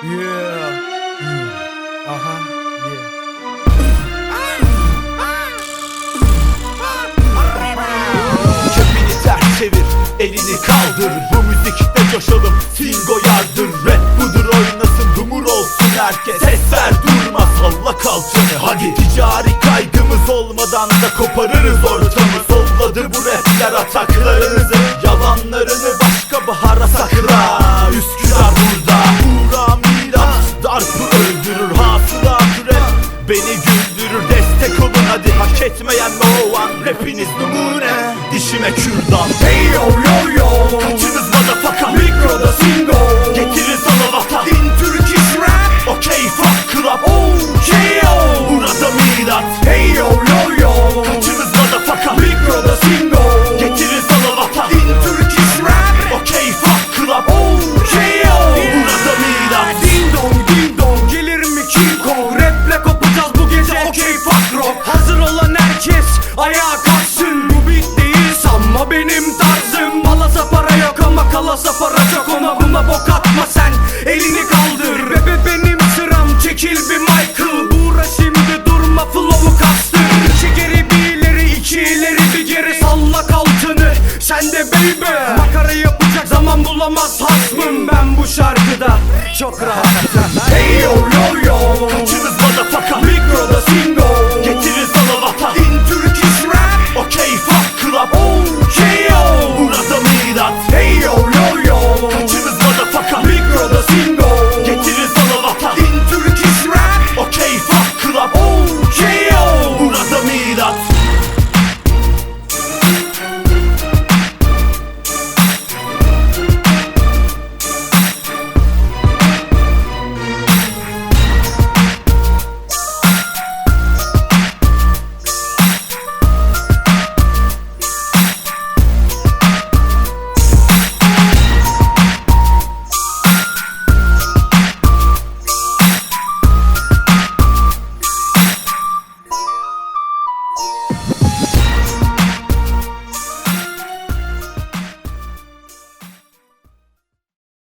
Yeah. Hmm. Aha. Yeah. Kepini ters çevir elini kaldır Bu müzikte coşalım Singo yardır Rap budur oynasın dumur olsun herkes Sesler durma salla kalçanı Hadi ticari kaygımız olmadan da koparırız ortamı Solladı bu rapler ataklarınızı Yalanlarını başka bahara sakla etmeyen no one Rapiniz numune Dişime kürdan. Hey yo yo yo ayağa kalksın. Bu beat değil sanma benim tarzım. Balasa para yok ama kalasa para çok. Ona buna bok atma sen elini kaldır. Bebe benim sıram çekil bir Michael. Buğra şimdi durma flow'u kastır. İki geri bir ileri iki ileri bir geri Salla kalçanı sen de baby. Makara yapacak zaman bulamaz hasmım. Ben bu şarkıda çok rahatım. Hey yo yo yo ロロ